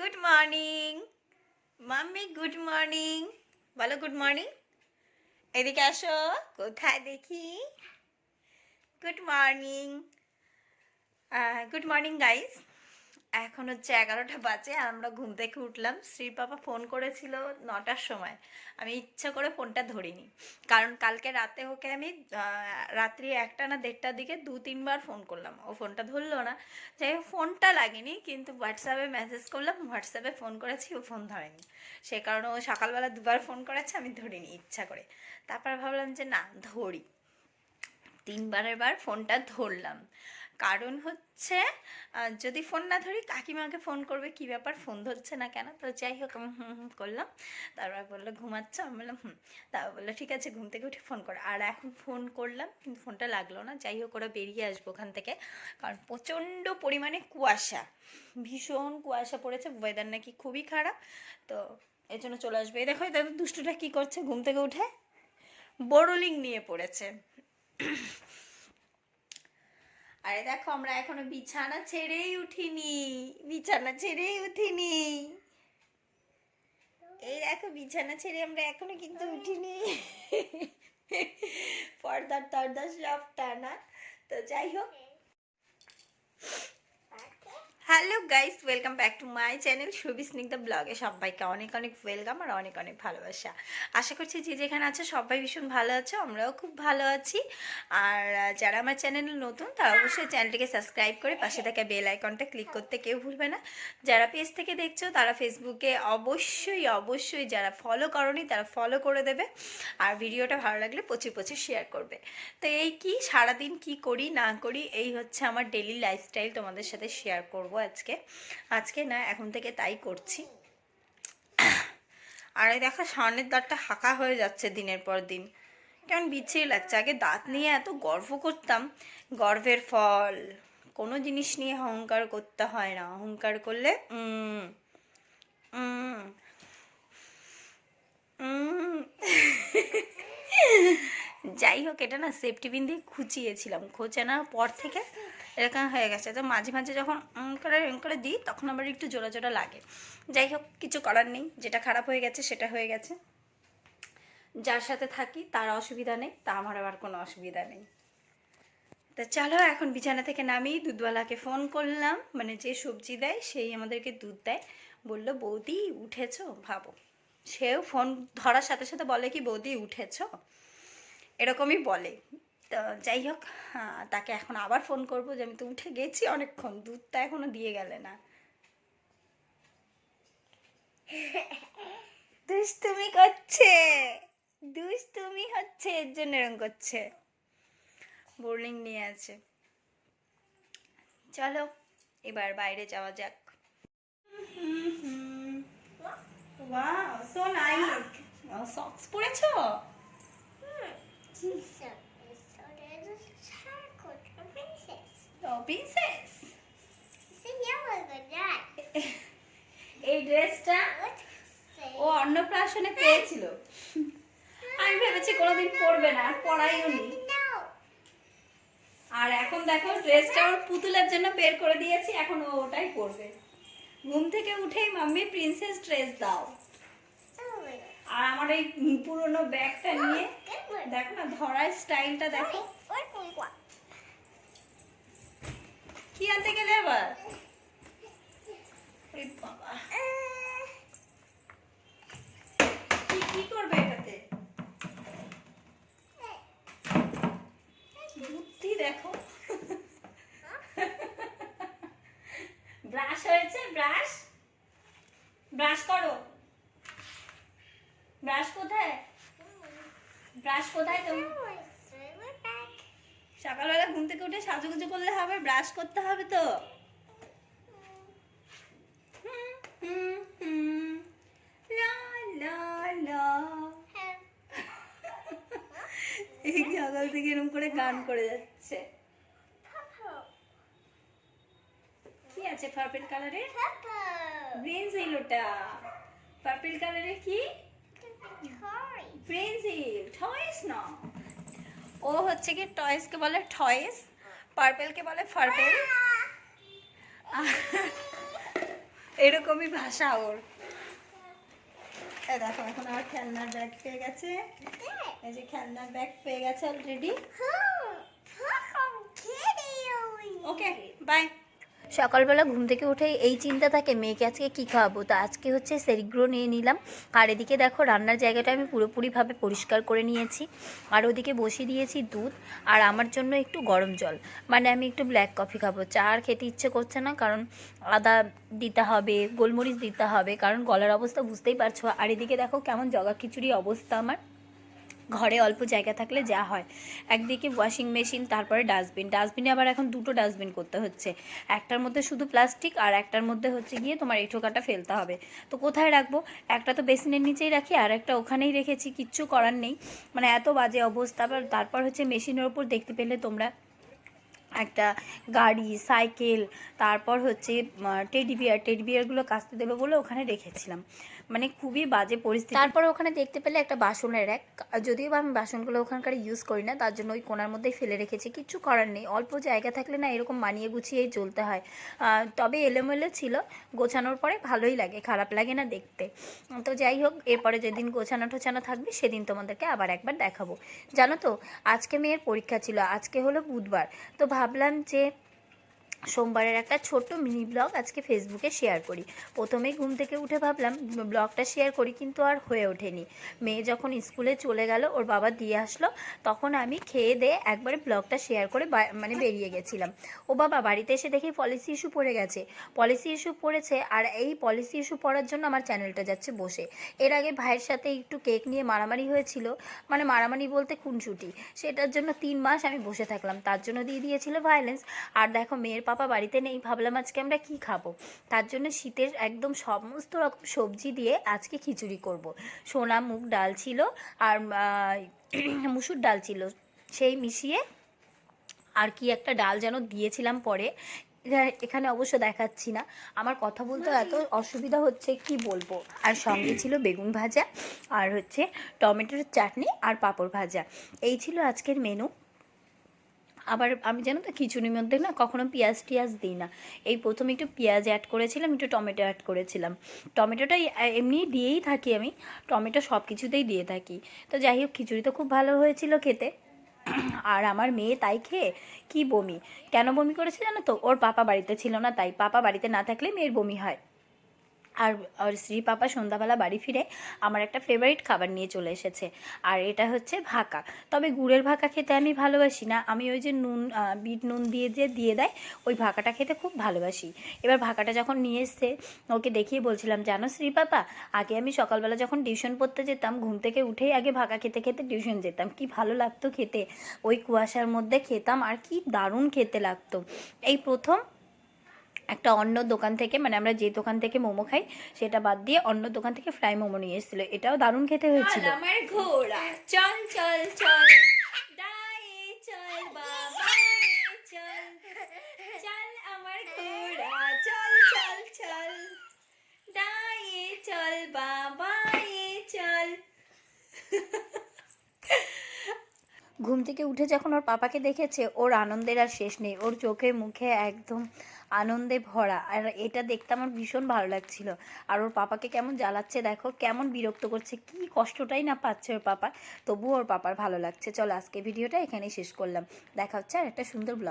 Good morning mummy good morning বলো good morning এদিকে আসো কোথায় দেখি good morning good morning guys এখন হচ্ছে এগারোটা বাজে আর আমরা ঘুম থেকে উঠলাম। শ্রীর বাবা ফোন করেছিল নটার সময়। আমি ইচ্ছা করে ফোনটা ধরিনি। কারণ কালকে রাতে ওকে আমি রাত্রি একটা না দেড়টার দিকে দু, তিনবার ফোন করলাম। ও ফোনটা ধরলো না। যাই ফোনটা লাগেনি, কিন্তু হোয়াটসঅ্যাপে মেসেজ করলাম হোয়াটসঅ্যাপে ফোন করেছি, ও ফোন ধরেনি। সে কারণে ও সকালবেলা দুবার ফোন করেছে, আমি ধরিনি ইচ্ছা করে। তারপর ভাবলাম যে না, ধরি। তিনবারের বার ফোনটা ধরলাম। কারণ হচ্ছে যদি ফোন না ধরি কাকিমাকে ফোন করবে, কি ব্যাপার? ফোন ধরছে না কেন? তো যাই হোক, আমি হুম হুম, করলাম। তারপর বলল, ঘুমাচ্ছ? আমি বললাম, হুম। তারপর বলল, ঠিক আছে, ঘুম থেকে উঠে ফোন কর। আর এখন ফোন করলাম, কিন্তু ফোনটা লাগল না। যাই হোক, ওরা বেরিয়ে আসব ওখান থেকে। কারণ প্রচণ্ড পরিমাণে কুয়াশা, ভীষণ কুয়াশা পড়েছে। ওয়েদার নাকি খুবই খারাপ। তো এই জন্য চলে আসবে। এই দেখো দাদা দুষ্টুটা কী করছে ঘুম থেকে উঠে? বোরোলিং নিয়ে পড়েছে। আরে দেখো, আমরা এখনও বিছানা ছেড়েই উঠিনি। বিছানা ছেড়েই উঠিনি। এই দেখো, বিছানা ছেড়ে আমরা এখনও কিন্তু উঠিনি। পর্দার টর্দার সব টানা। তো যাই হোক। Hello guys welcome back to my channel Subi Snigdha ব্লগে সবাইকে অনেক অনেক ওয়েলকাম আর অনেক অনেক ভালোবাসা। আশা করছি যে যেখানে আছে সবাই ভীষণ ভালো আছে, আমরাও খুব ভালো আছি। আর যারা আমার চ্যানেলে নতুন, তারা অবশ্যই চ্যানেলটিকে সাবস্ক্রাইব করে পাশে থাকা বেল আইকনটা ক্লিক করতে কেউ ভুলবে না। যারা পেজ থেকে দেখছ, তারা ফেসবুকে অবশ্যই অবশ্যই যারা ফলো করনি, তারা ফলো করে দেবে। আর ভিডিওটা ভালো লাগলে প্রচুর প্রচুর শেয়ার করবে। তো এই কি সারাদিন কি করি, না করি, এই হচ্ছে আমার ডেলি লাইফস্টাইল তোমাদের সাথে শেয়ার করব। আজকে। আজকে না, এখন থেকে তাই করছি। আর দেখো সামনের দাঁতটা হাঁকা হয়ে যাচ্ছে দিনের পর দিন। কেমন বিচ্ছিরি লাগছে। আগে দাঁত নিয়ে এত গর্ব করতাম। গর্বের ফল। কোনো জিনিস নিয়ে অহংকার করতে হয় না। অহংকার করলে। যাই হোক, এটা না সেফটি পিন দিয়ে খুঁচিয়েছিলাম। খোঁচানোর পর থেকে এরকম হয়ে গেছে। তো মাঝে মাঝে যখন উম করে এরকম করে দিই, তখন আবার একটু জোড়া জোড়া লাগে। যাই হোক, কিছু করার নেই। যেটা খারাপ হয়ে গেছে, সেটা হয়ে গেছে। যার সাথে থাকি, তার অসুবিধা নেই, তা আমার আবার কোনো অসুবিধা নেই। তা চলো, এখন বিছানা থেকে নামি দুধওয়ালাকে ফোন করলাম। মানে যে সবজি দেয়, সেই আমাদেরকে দুধ দেয়। বলল, বৌদি, উঠেছো? ভাবো। সেও ফোন ধরার সাথে সাথে বলে কি, বৌদি, উঠেছো? এরকমই বলে। তো যাই হোক হ্যাঁ, তাকে এখন আবার ফোন করব যে আমি তো উঠে গেছি অনেকক্ষণ দুধটা এখনও দিয়ে গেলে না। দুষ্টুমি করছে দুষ্টুমি হচ্ছে এর জন্য এরকম করছে। বোর্লিং নিয়ে আছে। চলো এবার বাইরে যাওয়া যাক। ওয়াও সো নাইস সক্স পরেছো? Yellow এই ড্রেসটা. ও অন্নপ্রাশনে পেয়েছিল। আমি ভেবেছি কোনোদিন পরবে না পরাইও নি। আর এখন দেখো ড্রেসটা ওর পুতুলের জন্য বের করে দিয়েছি এখন ও ওটাই পরবে। ঘুম থেকে উঠেই মাম্মি প্রিন্সেস ড্রেস দাও। Oh. আর আমার এই পুরনো ব্যাগটা নিয়ে দেখো না ধরার স্টাইলটা দেখো। আনতে গেলে আবার ব্রাশ হয়েছে? ব্রাশ? ব্রাশ করো। ব্রাশ কোথায়? ব্রাশ কোথায় তুমি we're back. সকালবেলা ঘুম থেকে উঠে সাজুগুজু করলে হবে ব্রাশ করতে হবে তো। এই সকাল থেকে এরকম করে গান করে যাচ্ছে. কি আছে পার্পল কালারের. ব্রেনজিল ওটা পার্পল কালারের কি. ব্রেনজিল টয়েস না ও হচ্ছে কি টয়েসকে বলে টয়েস পার্পেলকে বলে ফার্পেল এরকমই ভাষা ওর। দেখো এখন আমার খেলনার ব্যাগ পেয়ে গেছে। এই যে খেলনার ব্যাগ পেয়ে গেছে অলরেডি ওকে বাই সকালবেলা ঘুম থেকে উঠে এই চিন্তা থাকে, মেয়েকে আজকে কী খাওয়াবো? তো আজকে হচ্ছে সেরিগ্রো নিয়ে নিলাম। আর এদিকে দেখো রান্নার জায়গাটা আমি পুরোপুরিভাবে পরিষ্কার করে নিয়েছি। আর ওদিকে বসিয়ে দিয়েছি দুধ আর আমার জন্য একটু গরম জল। মানে আমি একটু ব্ল্যাক কফি খাব। চা আর খেতে ইচ্ছে করছে না, কারণ আদা দিতে হবে, গোলমরিচ দিতে হবে, কারণ গলার অবস্থা বুঝতেই পারছ। আর এদিকে দেখো কেমন জগা খিচুড়ি অবস্থা আমার। ঘরে অল্প জায়গা থাকলে যা হয়। একদিকে ওয়াশিং মেশিন তারপরে ডাস্টবিন ডাস্টবিনে আবার এখন দুটো ডাস্টবিন করতে হচ্ছে। একটার মধ্যে শুধু প্লাস্টিক আর একটার মধ্যে হচ্ছে গিয়ে তোমার এই ঠোকাটা ফেলতে হবে। তো কোথায় রাখব? একটা তো বেসিনের নিচেই রাখি, আর একটা ওখানেই রেখেছি, কিচ্ছু করার নেই। মানে এত বাজে অবস্থা। তারপর হচ্ছে মেশিনের ওপর দেখতে পেলে তোমরা একটা গাড়ি, সাইকেল, তারপর হচ্ছে টেডি বিয়ার টেডি বিয়ারগুলো কাচতে দেবে বলে ওখানে রেখেছিলাম। মানে খুবই বাজে পরিস্থিতি। তারপর ওখানে দেখতে পেলে একটা বাসনের এক যদিও বা আমি বাসনগুলো ওখানকার ইউজ করি না, তার জন্য ওই কোনার মধ্যেই ফেলে রেখেছি, কিচ্ছু করার নেই। অল্প জায়গা থাকলে না এরকম মানিয়ে গুছিয়েই চলতে হয়। তবে এলোমেলো ছিল, গোছানোর পরে ভালোই লাগে, খারাপ লাগে না দেখতে। তো যাই হোক, এরপরে যেদিন গোছানো টোছানো থাকবে, সেদিন তোমাদেরকে আবার একবার দেখাবো। জানো তো, আজকে মেয়ের পরীক্ষা ছিল, আজকে হলো বুধবার। তো ভাবলাম যে সোমবারের একটা ছোট্ট মিনি ব্লগ আজকে ফেসবুকে শেয়ার করি। প্রথমেই ঘুম থেকে উঠে ভাবলাম, ব্লগটা শেয়ার করি কিন্তু আর হয়ে ওঠেনি। মেয়ে যখন স্কুলে চলে গেল, ওর বাবা দিয়ে আসলো, তখন আমি খেয়ে দিয়ে একবারে ব্লগটা শেয়ার করে মানে বেরিয়ে গেছিলাম। ও বাবা বাড়িতে এসে দেখি পলিসি ইস্যু পড়ে গেছে। পলিসি ইস্যু পড়েছে আর এই পলিসি ইস্যু পড়ার জন্য আমার চ্যানেলটা যাচ্ছে বসে। এর আগে ভাইয়ের সাথে একটু কেক নিয়ে মারামারি হয়েছিল মানে মারামারি বলতে খুনসুটি। সেটার জন্য তিন মাস আমি বসে থাকলাম। তার জন্য দিয়ে দিয়েছিল ভায়োলেন্স আর দেখো মেয়ের পাপা বাড়িতে নেই ভাবলাম আজকে আমরা কি খাব? তার জন্য শীতের একদম সমস্ত রকম সবজি দিয়ে আজকে খিচুড়ি করব। সোনা মুগ ডাল ছিল আর মুসুর ডাল ছিল। সেই মিশিয়ে আর কি একটা ডাল যেন দিয়েছিলাম পরে। এখানে- অবশ্য দেখাচ্ছি না। আমার কথা বলতে এত অসুবিধা হচ্ছে কি বলব? আর সঙ্গে ছিল বেগুন ভাজা আর হচ্ছে টমেটোর চাটনি আর পাঁপড় ভাজা। এই ছিল আজকের মেনু আবার আমি জানো তো খিচুড়ির মধ্যে না কখনো পেঁয়াজ টিয়াজ দিই না। এই প্রথম একটু পেঁয়াজ অ্যাড করেছিলাম, একটু টমেটো অ্যাড করেছিলাম। টমেটোটা এমনি দিয়েই থাকি আমি, টমেটো সব কিছুতেই দিয়ে থাকি। তো যাই হোক, খিচুড়ি তো খুব ভালো হয়েছিল খেতে। আর আমার মেয়ে তাই খেয়ে কি বমি। কেন বমি করেছে জানো তো? ওর পাপা বাড়িতে ছিল না, তাই পাপা বাড়িতে না থাকলে মেয়ের বমি হয়। আর আর শ্রী পাপা সন্ধ্যাবেলা বাড়ি ফিরে আমার একটা ফেভারিট খাবার নিয়ে চলে এসেছে। আর এটা হচ্ছে ভাকা। তবে গুড়ের ভাকা খেতে আমি ভালোবাসি না। আমি ওই যে নুন বিট নুন দিয়ে যে দিয়ে দেয়, ওই ভাকাটা খেতে খুব ভালোবাসি। এবার ভাকাটা যখন নিয়ে এসছে, ওকে দেখিয়ে বলছিলাম, জানো শ্রী পাপা, আগে আমি সকালবেলা যখন টিউশন পড়তে যেতাম, ঘুম থেকে উঠেই আগে ভাকা খেতে খেতে টিউশন যেতাম। কি ভালো লাগতো খেতে। ওই কুয়াশার মধ্যে খেতাম, আর কি দারুণ খেতে লাগতো। এই প্রথম একটা অন্য দোকান থেকে মানে আমরা যে দোকান থেকে মোমো খাই, সেটা বাদ দিয়ে অন্য দোকান থেকে ফ্রাই মোমো নিয়ে এসেছিল। এটাও দারুণ খেতে হয়েছিল। আমার ঘোড়া। চল চল চল দায়ে চল বাবা চল চল আমার ঘোড়া চল চল চল দায়ে চল বাবা চল ঘুম থেকে উঠে যখন ওর পাপাকে দেখেছে, ওর আনন্দের আর শেষ নেই। ওর চোখে মুখে একদম আনন্দে ভরা। আর এটা দেখতে আমার ভীষণ ভালো লাগছিল। আর ওর পাপাকে কেমন জ্বালাচ্ছে দেখো, কেমন বিরক্ত করছে, কি কষ্টটাই না পাচ্ছে ওর পাপা তবুও ওর পাপার ভালো লাগছে। চলো আজকে ভিডিওটা এখানেই শেষ করলাম। দেখা হচ্ছে আর একটা সুন্দর ব্লগ